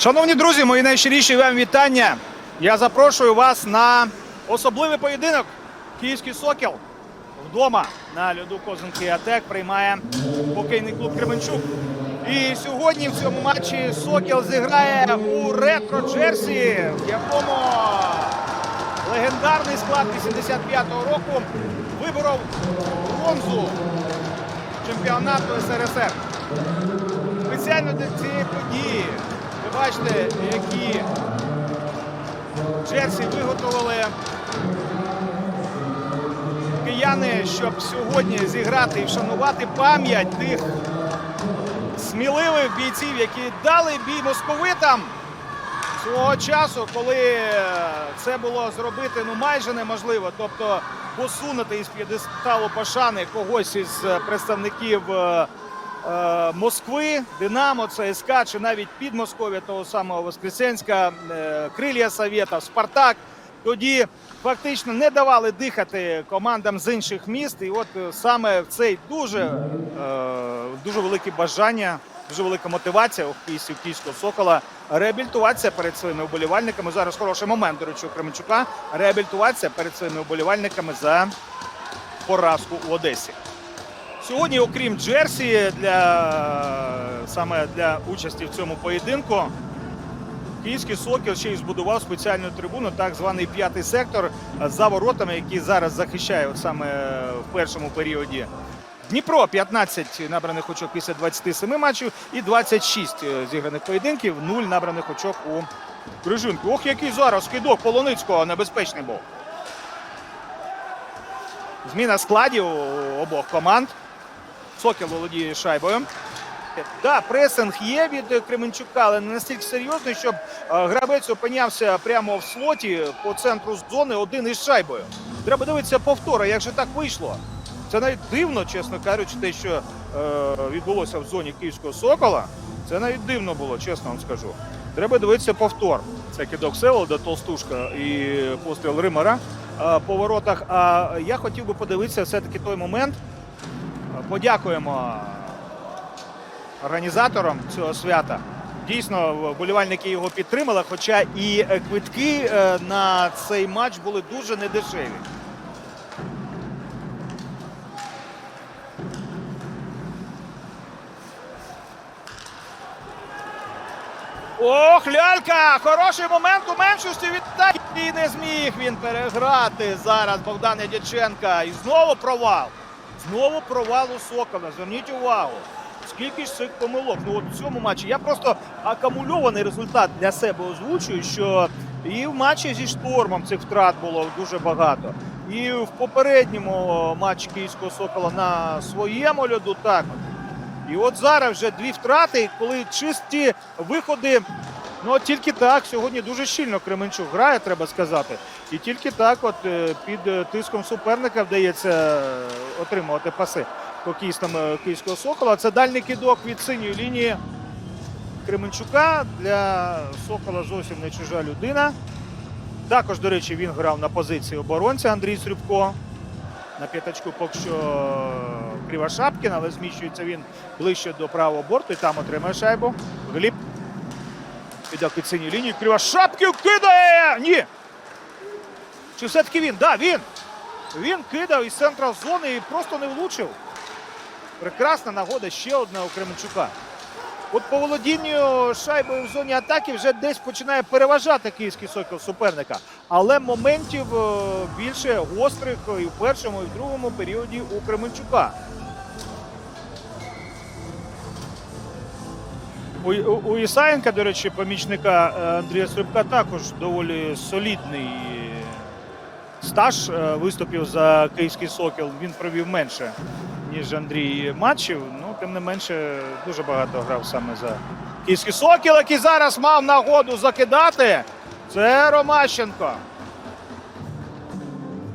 Шановні друзі, мої найщиріші вам вітання. Я запрошую вас на особливий поєдинок. Київський сокіл вдома на льоду Козинки Атек приймає хокейний клуб Кременчук. І сьогодні в цьому матчі Сокіл зіграє у ретро Джерсі, в якому легендарний склад 85-го року виборов бронзу чемпіонату СРСР. Спеціально для цієї події бачите, які джерсі виготовили кияни, щоб сьогодні зіграти і вшанувати пам'ять тих сміливих бійців, які дали бій московитам свого часу, коли це було зробити ну майже неможливо. Тобто посунути із п'єдесталу пошани когось із представників е, Москви, Динамо, ЦСКА чи навіть Підмосков'я того самого Воскресенська, е, Крилля Совєта, Спартак. Тоді фактично не давали дихати командам з інших міст. І от е, саме в цей дуже, е, дуже велике бажання, дуже велика мотивація у київського київського сокола реабілітуватися перед своїми вболівальниками. Зараз хороший момент, до речі, у Кременчука. Реабілітуватися перед своїми вболівальниками за поразку у Одесі. Сьогодні, окрім Джерсі, для саме для участі в цьому поєдинку, Київський Сокіл ще й збудував спеціальну трибуну, так званий п'ятий сектор за воротами, який зараз захищає саме в першому періоді. Дніпро 15 набраних очок після 27 матчів і 26 зіграних поєдинків, 0 набраних очок у Крижинку. Ох, який зараз кидок Полоницького небезпечний був. Зміна складів обох команд. Сокіл володіє шайбою. Да, пресинг є від Кременчука, але не настільки серйозний, щоб е, гравець опинявся прямо в слоті по центру зони один із шайбою. Треба дивитися повтори, як же так вийшло. Це навіть дивно, чесно кажучи, те, що е, відбулося в зоні Київського Сокола. Це навіть дивно було, чесно вам скажу. Треба дивитися повтор. Це кидок Севолода, Толстушка і постріл Римера е, по воротах. А я хотів би подивитися все-таки той момент. Подякуємо організаторам цього свята. Дійсно, вболівальники його підтримали, хоча і е, квитки е, на цей матч були дуже недешеві. Ох, лялька! Хороший момент у меншості відтак. І не зміг він переграти зараз Богдана Дяченка. І знову провал. Знову провал у Сокола. Зверніть увагу. Скільки ж цих помилок? Ну от в цьому матчі я просто акумульований результат для себе озвучую, що і в матчі зі штормом цих втрат було дуже багато. І в попередньому матчі Київського Сокола на своєму льоду так. І от зараз вже дві втрати, коли чисті виходи. Ну от тільки так сьогодні дуже щільно Кременчук грає, треба сказати. І тільки так, от е, під е, тиском суперника вдається е, отримувати паси хокеїстам Київського Сокола. Це дальній кидок від синьої лінії Кременчука. Для Сокола зовсім не чужа людина. Також, до речі, він грав на позиції оборонця Андрій Срюбко. На п'ятачку поки що Кривошапкін, але зміщується він ближче до правого борту і там отримає шайбу. Гліб. Піде під синю лінію. Кривошапкін кидає! Ні! Чи все-таки він? Да, він! Він кидав із центра зони і просто не влучив. Прекрасна нагода ще одна у Кременчука. От по володінню шайбою в зоні атаки вже десь починає переважати київський сокіл суперника. Але моментів е, більше гострих і в першому, і в другому періоді у Кременчука. У, у, Ісаєнка, до речі, помічника е, Андрія Срибка також доволі солідний стаж е, виступів за київський сокіл. Він провів менше, ніж Андрій матчів. Ну, тим не менше, дуже багато грав саме за київський сокіл, який зараз мав нагоду закидати. Це Ромащенко.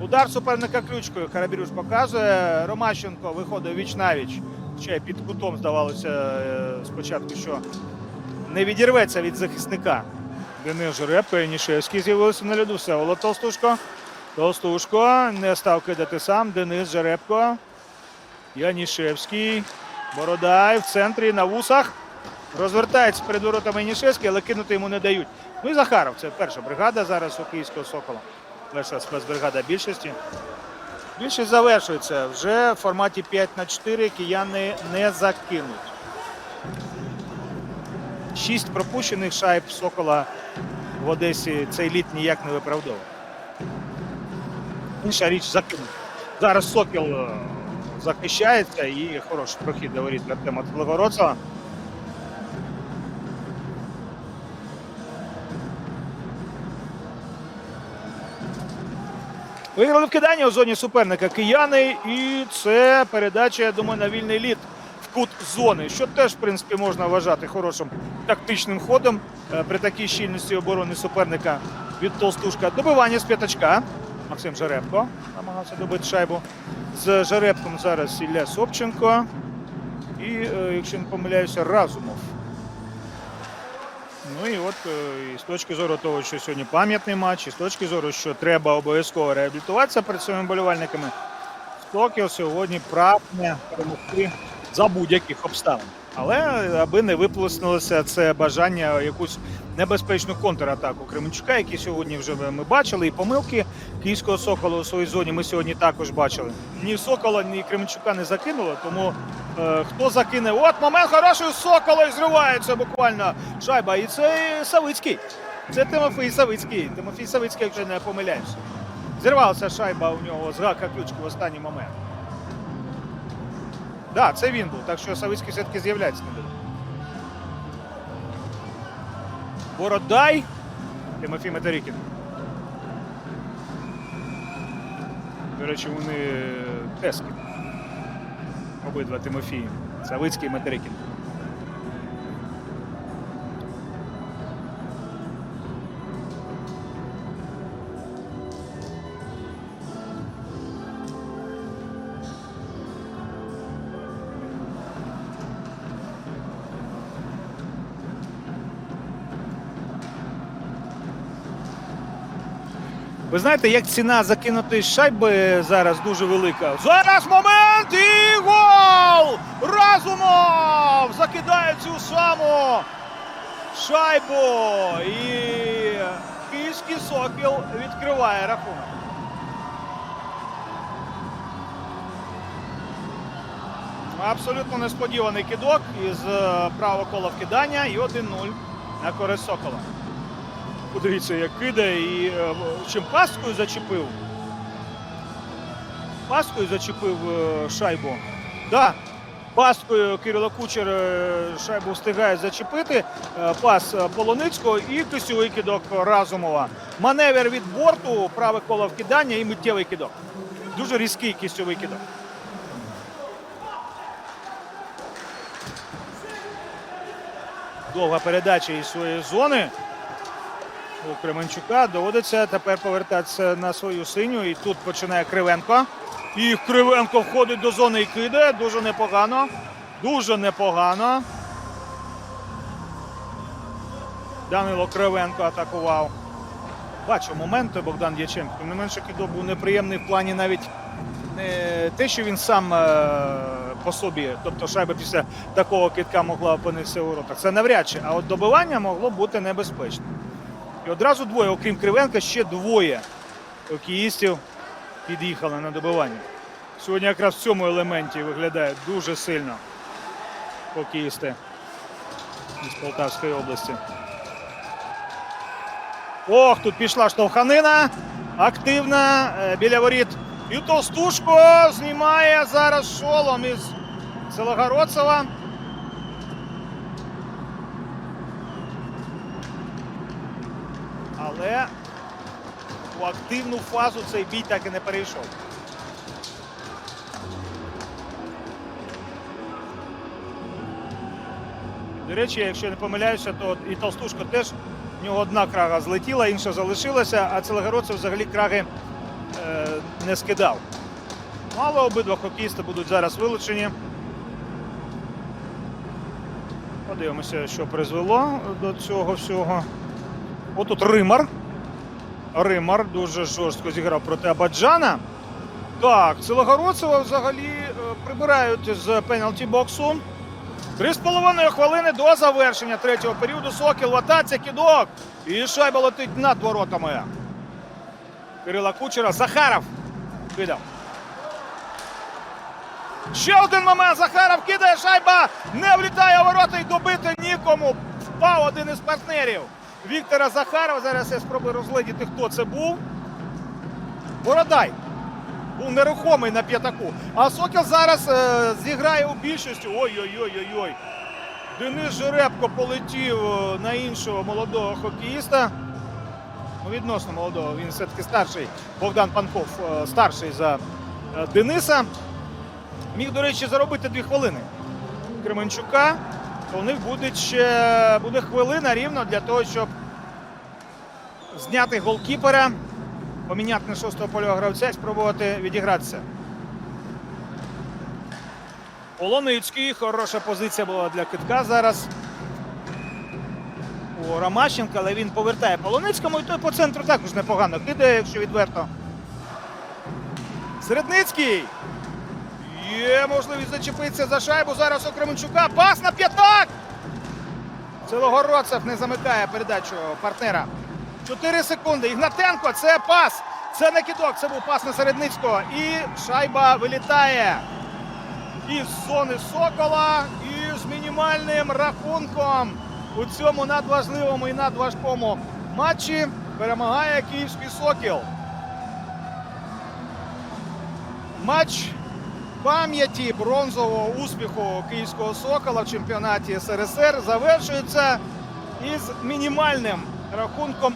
Удар суперника ключкою. Харабірюш показує. Ромащенко виходить віч навіч. Й під кутом здавалося е, спочатку, що не відірветься від захисника. Денис Жеребко і Нішевський з'явилися на льоду. Всеволод Толстушко. Толстушко не став кидати сам. Денис Жеребко. Янішевський. Бородай в центрі на вусах. Розвертається перед воротами Нішевський, але кинути йому не дають. Ну і Захаров, це перша бригада зараз у Київського Сокола. Перша спецбригада більшості. Більшість завершується. Вже в форматі 5 на 4 кияни не закинуть. Шість пропущених шайб Сокола в Одесі цей літ ніяк не виправдовує. Інша річ закинуть. Зараз Сокіл е, захищається і хороший прохід до воріт Артема Целогородцева. Виграли в киданні у зоні суперника кияни, і це передача, я думаю, на вільний лід в кут зони, що теж, в принципі, можна вважати хорошим тактичним ходом е, при такій щільності оборони суперника від Толстушка. Добивання з п'ятачка. Максим Жеребко намагався добити шайбу. З Жеребком зараз Ілля Собченко. І, е, якщо не помиляюся, Разумов. Ну і от е, і з точки зору того, що сьогодні пам'ятний матч, і з точки зору, що треба обов'язково реабілітуватися перед своїми болівальниками, Токіо сьогодні прагне перемогти за будь-яких обставин. Але аби не виплеснулося це бажання якусь небезпечну контратаку Кременчука, які сьогодні вже ми бачили, і помилки київського сокола у своїй зоні ми сьогодні також бачили. Ні Сокола, ні Кременчука не закинуло, тому е, хто закине. От момент хороший Сокола і зривається буквально шайба. І це Савицький. Це Тимофій Савицький. Тимофій Савицький, якщо не помиляюся. Зірвалася шайба у нього з гака ключки в останній момент. Так, да, це він був, так що Савицький все-таки з'являється. Бородай. Тимофій Метарікін. До речі, вони тески. Обидва Тимофії. Савицький і Метарікін. Ви знаєте, як ціна закинутої шайби зараз дуже велика. Зараз момент і цю саму шайбу. І київський сокіл відкриває рахунок. Абсолютно несподіваний кидок із е, правого кола вкидання і 1-0 на користь Сокола. Подивіться, як кидає і е, чим пасткою зачепив. Пасткою зачепив е, шайбу. Да, пасткою Кирило Кучер е, шайбу встигає зачепити. Е, Пас е, Полоницького і кисьовий кидок Разумова. Маневр від борту, праве коло вкидання і миттєвий кидок. Дуже різкий кистьовий кидок. Довга передача із своєї зони у Кременчука. Доводиться тепер повертатися на свою синю. І тут починає Кривенко. І Кривенко входить до зони і кидає. Дуже непогано. Дуже непогано. Данило Кривенко атакував. Бачив моменти Богдан Дяченко. Не менше кидок був неприємний в плані навіть не те, що він сам е, по собі, тобто шайба після такого кидка могла опинитися у воротах. Це навряд чи, а от добивання могло бути небезпечним. І одразу двоє, окрім Кривенка, ще двоє хокеїстів під'їхали на добивання. Сьогодні якраз в цьому елементі виглядає дуже сильно хокеїсти із Полтавської області. Ох, тут пішла штовханина. Активна е, біля воріт. І Толстушко знімає зараз шолом із Селогородцева. Але у активну фазу цей бій так і не перейшов. До речі, якщо не помиляюся, то і Толстушко теж в нього одна крага злетіла, інша залишилася, а Целогородцев взагалі краги е, не скидав. Ну, але обидва хокеїсти будуть зараз вилучені. Подивимося, що призвело до цього всього. Отут Римар. Римар дуже жорстко зіграв проти Абаджана. Так, Целогородцева взагалі е, прибирають з пенальті боксу. Три з половиною хвилини до завершення третього періоду. Сокіл в атаці, кідок. І шайба летить над воротами. Кирила Кучера. Захаров. Кидав. Ще один момент. Захаров кидає шайба. Не влітає у ворота і добити нікому. Впав один із партнерів. Віктора Захарова. Зараз я спробую розглядіти, хто це був. Бородай. Був нерухомий на п'ятаку. А Сокіл зараз е, зіграє у більшості. Ой-ой-ой-ой-ой. Денис Жеребко полетів е, на іншого молодого хокеїста. Ну, відносно молодого, він все-таки старший. Богдан Панков е, старший за е, Дениса. Міг, до речі, заробити дві хвилини Кременчука. То у них буде ще буде хвилина рівно для того, щоб зняти голкіпера, поміняти на шостого польового гравця і спробувати відігратися. Полоницький. Хороша позиція була для китка зараз. У Ромащенка, але він повертає Полоницькому і той по центру також непогано кидає, якщо відверто. Середницький. Є можливість зачепитися за шайбу. Зараз у Кременчука. Пас на п'ятак. Целогородцев не замикає передачу партнера. 4 секунди. Ігнатенко. Це пас. Це не кидок. Це був пас на Середницького. І шайба вилітає із зони Сокола. І з мінімальним рахунком у цьому надважливому і надважкому матчі перемагає Київський Сокіл. Матч пам'яті бронзового успіху Київського Сокола в чемпіонаті СРСР завершується із мінімальним рахунком.